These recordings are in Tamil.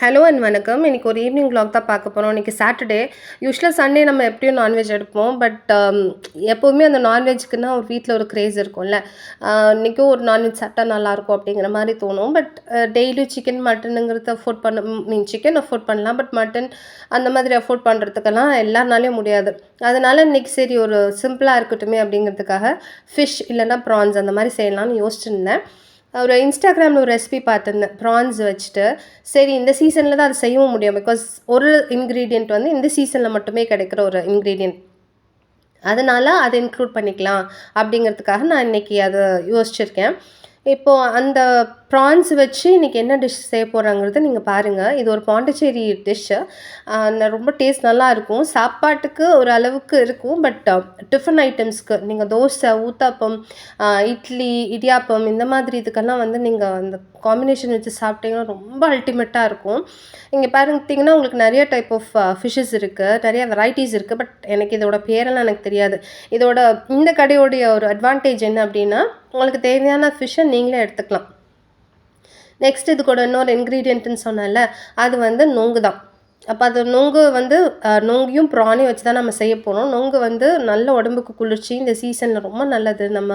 ஹலோ அண்ட் வணக்கம். இன்றைக்கி ஒரு ஈவினிங் வ்ளாக் தான் பார்க்க போகிறோம் இன்றைக்கி சாட்டர்டே யூஸ்வலாக சண்டே நம்ம எப்படியும் நான்வெஜ் எடுப்போம். பட் um, எப்போவுமே அந்த நான்வெஜ்க்குன்னா ஒரு வீட்டில் ஒரு க்ரேஸ் இருக்கும்ல. இன்றைக்கும் இன்னைக்கும் ஒரு நான்வெஜ் சாப்பிட்டா நல்லாயிருக்கும் அப்படிங்கிற மாதிரி தோணும். பட் டெய்லி சிக்கன் மட்டனுங்கிறத அஃபோர்ட் பண்ண மீன் சிக்கன் அஃபோர்ட் பண்ணலாம். பட் மட்டன் அந்த மாதிரி அஃபோர்ட் பண்ணுறதுக்கெல்லாம் எல்லாருனாலையும் முடியாது. அதனால் இன்னைக்கு சரி ஒரு சிம்பிளாக இருக்கட்டுமே அப்படிங்கிறதுக்காக ஃபிஷ் இல்லைன்னா ப்ரான்ஸ் அந்த மாதிரி செய்யலாம்னு யோசிச்சுருந்தேன் ஒரு இன்ஸ்டாகிராமில் ஒரு ரெசிபி பார்த்துருந்தேன் ப்ரான்ஸ் வச்சுட்டு. சரி இந்த சீசனில் தான் அது செய்யவும் முடியும் பிகாஸ் ஒரு இன்க்ரீடியண்ட் வந்து இந்த சீசனில் மட்டுமே கிடைக்கிற ஒரு இன்க்ரீடியண்ட் அதனால் அதை இன்க்ளூட் பண்ணிக்கலாம் அப்படிங்கிறதுக்காக நான் இன்றைக்கி அதை யோசிச்சிருக்கேன். இப்போது அந்த ப்ரான்ஸ் வச்சு இன்றைக்கி என்ன டிஷ் செய்ய போகிறாங்கிறத நீங்கள் பாருங்கள் இது ஒரு பாண்டிச்சேரி டிஷ்ஷு ரொம்ப டேஸ்ட் நல்லா இருக்கும். சாப்பாட்டுக்கு ஒரு அளவுக்கு இருக்கும். பட் டிஃபன் ஐட்டம்ஸ்க்கு நீங்கள் தோசை ஊத்தாப்பம் இட்லி இடியாப்பம் இந்த மாதிரி இதுக்கெல்லாம் வந்து நீங்கள் அந்த காம்பினேஷன் வச்சு சாப்பிட்டீங்கன்னா ரொம்ப அல்டிமேட்டாக இருக்கும். இங்கே பார்த்தீங்கன்னா உங்களுக்கு நிறைய டைப் ஆஃப் ஃபிஷ்ஷஸ் இருக்குது நிறைய வெரைட்டிஸ் இருக்குது பட் எனக்கு இதோட பேரெல்லாம் எனக்கு தெரியாது. இதோட இந்த கடையோடைய ஒரு அட்வான்டேஜ் என்ன அப்படின்னா உங்களுக்கு தேவையான ஃபிஷ்ஷை நீங்களே எடுத்துக்கலாம். நெக்ஸ்ட் இது கூட இன்னொரு இன்க்ரீடியண்ட்டுன்னு சொன்னேன்ல அது வந்து நொங்கு தான். அப்போ அது நொங்கு வந்து அஹ், நொங்கையும் ப்ரானையும் வச்சு தான் நம்ம செய்ய போகிறோம் நொங்கு வந்து நல்ல உடம்புக்கு குளிர்ச்சி இந்த சீசனில் ரொம்ப நல்லது நம்ம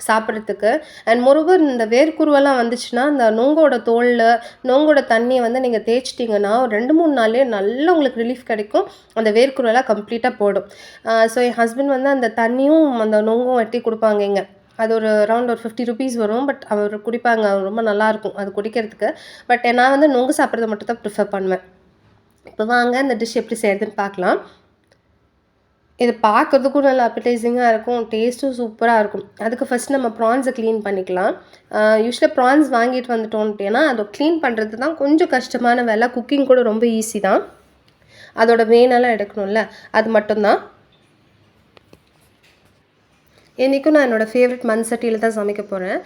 சாப்பிட்றதுக்கு. அண்ட் மொரோவர் இந்த வேர்க்குருவெல்லாம் வந்துச்சுன்னா அந்த நொங்கோட தோலில் நொங்கோட தண்ணியை வந்து நீங்கள் தேய்ச்சிட்டிங்கன்னா ஒரு ரெண்டு மூணு நாள்லேயே நல்ல உங்களுக்கு ரிலீஃப் கிடைக்கும். அந்த வேர்க்குருவெல்லாம் கம்ப்ளீட்டாக போடும். ஸோ என் ஹஸ்பண்ட் வந்து அந்த தண்ணியும் அந்த நொங்கும் வெட்டி கொடுப்பாங்க இங்கே. அது ஒரு அரௌண்ட் ஒரு ஃபிஃப்டி ருபீஸ் வரும் பட் அவர் குடிப்பாங்க அது ரொம்ப நல்லாயிருக்கும் அது குடிக்கிறதுக்கு. பட் நான் வந்து நொங்கு சாப்பிட்றத மட்டும் தான் ப்ரிஃபர் பண்ணுவேன். இப்போ வாங்க இந்த டிஷ் எப்படி செய்யறதுன்னு பார்க்கலாம். இது பார்க்குறதுக்கும் நல்லா அப்பிடைசிங்காக இருக்கும் டேஸ்ட்டும் சூப்பராக இருக்கும். அதுக்கு ஃபஸ்ட் நம்ம ப்ரான்ஸை க்ளீன் பண்ணிக்கலாம். யூஸ்வலாக ப்ரான்ஸ் வாங்கிட்டு வந்துட்டோம் அப்படின்னா அதை க்ளீன் பண்ணுறது தான் கொஞ்சம் கஷ்டமான வேலை. குக்கிங் கூட ரொம்ப ஈஸி தான். அதோட வேனெல்லாம் எடுக்கணும்ல அது மட்டும்தான். இன்றைக்கும் நான் என்னோடய ஃபேவரட் மண் சட்டியில் தான் சமைக்க போகிறேன்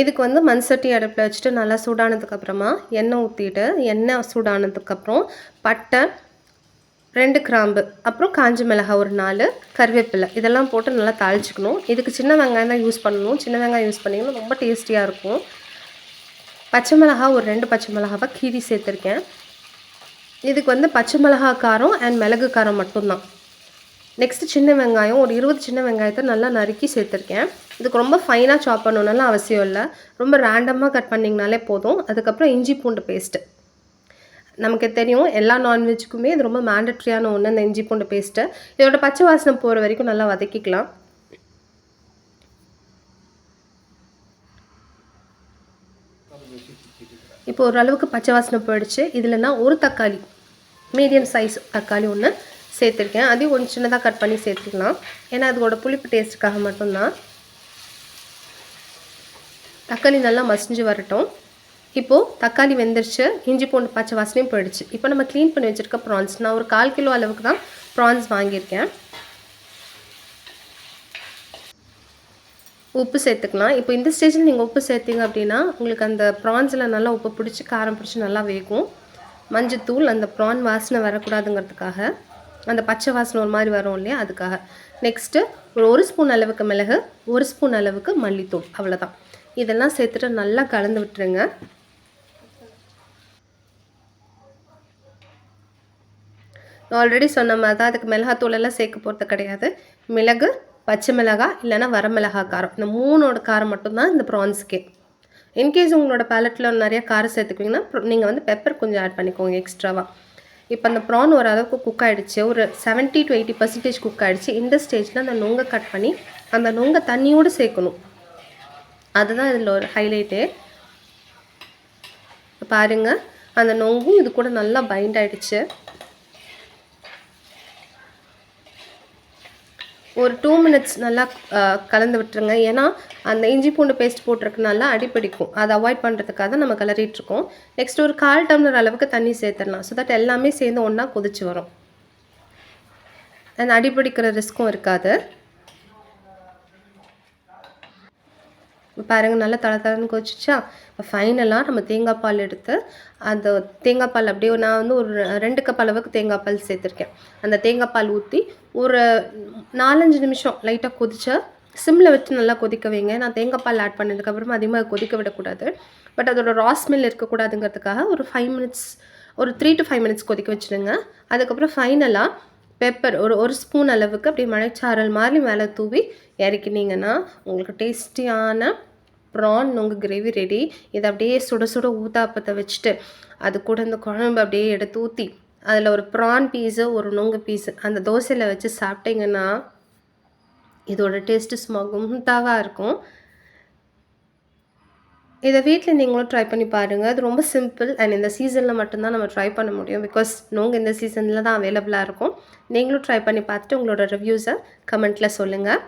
இதுக்கு வந்து மண் சட்டி அடுப்பில் வச்சுட்டு நல்லா சூடானதுக்கப்புறமா எண்ணெய் ஊற்றிட்டு எண்ணெய் சூடானதுக்கப்புறம் பட்டை ரெண்டு கிராம்பு அப்புறம் காஞ்ச மிளகாய் ஒரு நாலு கருவேப்பிலை இதெல்லாம் போட்டு நல்லா தாளிச்சிக்கணும். இதுக்கு சின்ன வெங்காயம் தான் யூஸ் பண்ணணும். சின்ன வெங்காயம் யூஸ் பண்ணிங்கன்னா ரொம்ப டேஸ்டியாக இருக்கும். பச்சை மிளகாய் ஒரு ரெண்டு பச்சை மிளகாவை கீரி சேர்த்துருக்கேன். இதுக்கு வந்து பச்சை மிளகா காரம் அண்ட் மிளகு காரம் மட்டும்தான். நெக்ஸ்ட் சின்ன வெங்காயம் ஒரு இருபது சின்ன வெங்காயத்தை நல்லா நறுக்கி சேர்த்துருக்கேன். இதுக்கு ரொம்ப ஃபைனாக சாப் பண்ணணும்னாலும் அவசியம் இல்லை. ரொம்ப ரேண்டமாக கட் பண்ணிங்கனாலே போதும். அதுக்கப்புறம் இஞ்சி பூண்டு பேஸ்ட்டு நமக்கு தெரியும் எல்லா நான்வெஜ்ஜுக்குமே இது ரொம்ப மேண்டட்ரியான ஒன்று இந்த இஞ்சி பூண்டு பேஸ்ட்டு இதோட பச்சை வாசனை போகிற வரைக்கும் நல்லா வதக்கிக்கலாம். இப்போ ஓரளவுக்கு பச்சை வாசனை போயிடுச்சு. இதில் நான் ஒரு தக்காளி மீடியம் சைஸ் தக்காளி ஒன்று சேர்த்துருக்கேன். அதையும் கொஞ்சம் சின்னதாக கட் பண்ணி சேர்த்துக்கலாம். ஏன்னா அதோட புளிப்பு டேஸ்ட்டுக்காக மட்டும்தான். தக்காளி நல்லா மசிஞ்சு வரட்டும். இப்போது தக்காளி வெந்துருச்சு. இஞ்சி பூண்டு பச்சை வாசனையும் போயிடுச்சு. இப்போ நம்ம க்ளீன் பண்ணி வச்சுருக்க ப்ரான்ஸ் நான் ஒரு கால் கிலோ அளவுக்கு தான் ப்ரான்ஸ் வாங்கியிருக்கேன். உப்பு சேர்த்துக்கலாம். இப்போ இந்த ஸ்டேஜில் நீங்கள் உப்பு சேர்த்தீங்க அப்படின்னா உங்களுக்கு அந்த ப்ரான்ஸில் நல்லா உப்பு பிடிச்சி காரம் பிடிச்சி நல்லா வேகும். மஞ்சத்தூள் அந்த ப்ரான் வாசனை வரக்கூடாதுங்கிறதுக்காக. அந்த பச்சை வாசனை ஒரு மாதிரி வரும் இல்லையா? அதுக்காக. நெக்ஸ்ட்டு ஒரு ஒரு ஸ்பூன் அளவுக்கு மிளகு ஒரு ஸ்பூன் அளவுக்கு மல்லித்தூள். அவ்வளோதான் இதெல்லாம் சேர்த்துட்டு நல்லா கலந்து விட்டுருங்க. ஆல்ரெடி சொன்ன மாதிரி தான் அதுக்கு மிளகாத்தூள் எல்லாம் சேர்க்க போகிறது கிடையாது. மிளகு பச்சை மிளகாய் இல்லைன்னா வரமிளகா காரம். இந்த மூணோட காரம் மட்டும்தான் இந்த ப்ரான்ஸுக்கே இன்கேஸ் உங்களோட பேலட்டில் நிறைய காரம் சேர்த்துக்குவீங்கன்னா நீங்கள் வந்து பெப்பர் கொஞ்சம் ஆட் பண்ணிக்கோங்க எக்ஸ்ட்ராவாக இப்போ அந்த ப்ரான் ஓரளவுக்கு குக் ஆகிடுச்சு ஒரு seventy to eighty percentage cook ஆகிடுச்சு இந்த ஸ்டேஜில் அந்த நுங்கை கட் பண்ணி அந்த நுங்கை தண்ணியோடு சேர்க்கணும். அதுதான் இதில் ஒரு ஹைலைட்டே பாருங்கள் அந்த நொங்கும் இது கூட நல்லா பைண்ட் ஆகிடுச்சு ஒரு டூ மினிட்ஸ் நல்லா கலந்து விட்டுருங்க. ஏன்னா அந்த இஞ்சி பூண்டு பேஸ்ட் போட்டிருக்கனால அடிப்பிடிக்கும் அதை அவாய்ட் பண்ணுறதுக்காக தான் நம்ம கிளறிட்டுருக்கோம். நெக்ஸ்ட் ஒரு கால் டம்ளர் அளவுக்கு தண்ணி சேர்த்துடலாம். ஸோ தட் எல்லாமே சேர்ந்து ஒன்றா கொதிச்சு வரும். அந்த அடிப்பிடிக்கிற ரிஸ்க்கும் இருக்காது. பாருங்கள் நல்லா தள தளன்னு கொதிச்சிச்சா? இப்போ ஃபைனலாக நம்ம தேங்காய் பால் எடுத்து அந்த தேங்காய் பால் அப்படியே நான் வந்து ஒரு ரெண்டு கப் அளவுக்கு தேங்காய் பால் சேர்த்துருக்கேன். அந்த தேங்காய் பால் ஊற்றி ஒரு நாலஞ்சு நிமிஷம் லைட்டாக கொதிச்சா சிம்மில் வச்சு நல்லா கொதிக்க வைங்க. நான் தேங்காய் பால் ஆட் பண்ணதுக்கப்புறமா அதிகமாக கொதிக்க விடக்கூடாது. பட் அதோட ரா ஸ்மெல் இருக்கக்கூடாதுங்கிறதுக்காக ஒரு ஃபைவ் மினிட்ஸ் ஒரு த்ரீ டு ஃபைவ் மினிட்ஸ் கொதிக்க வச்சுருங்க அதுக்கப்புறம் ஃபைனலாக பெப்பர் ஒரு ஒரு ஸ்பூன் அளவுக்கு அப்படியே மழைச்சாரல் மாதிரி மேலே தூவி இறக்கினீங்கன்னா உங்களுக்கு டேஸ்டியான ப்ரான் நொங்கு கிரேவி ரெடி இதை அப்படியே சுட சுட ஊத்தாப்பத்தை வச்சுட்டு அது கூட இந்த குழம்பு அப்படியே எடுத்து ஊற்றி அதில் ஒரு ப்ரான் பீஸு ஒரு நொங்கு பீஸு அந்த தோசையில் வச்சு சாப்பிட்டீங்கன்னா இதோட டேஸ்ட்டு ஸ்மகுந்தாவாக இருக்கும். இதை வீட்டில் நீங்களும் ட்ரை பண்ணி பாருங்கள் அது ரொம்ப சிம்பிள் அண்ட் இந்த சீசனில் மட்டும்தான் நம்ம ட்ரை பண்ண முடியும். பிகாஸ் நோங்க இந்த சீசனில் தான் அவைலபிளாக இருக்கும். நீங்களும் ட்ரை பண்ணி பார்த்துட்டு உங்களோட ரிவ்யூஸை கமெண்ட்டில் சொல்லுங்கள்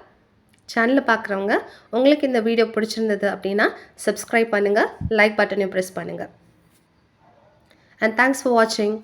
சேனலில் பார்க்குறவங்க உங்களுக்கு இந்த வீடியோ பிடிச்சிருந்தது அப்படின்னா சப்ஸ்கிரைப் பண்ணுங்கள் லைக் பட்டனையும் ப்ரெஸ் பண்ணுங்கள் அண்ட் தேங்க்ஸ் ஃபார் வாட்சிங்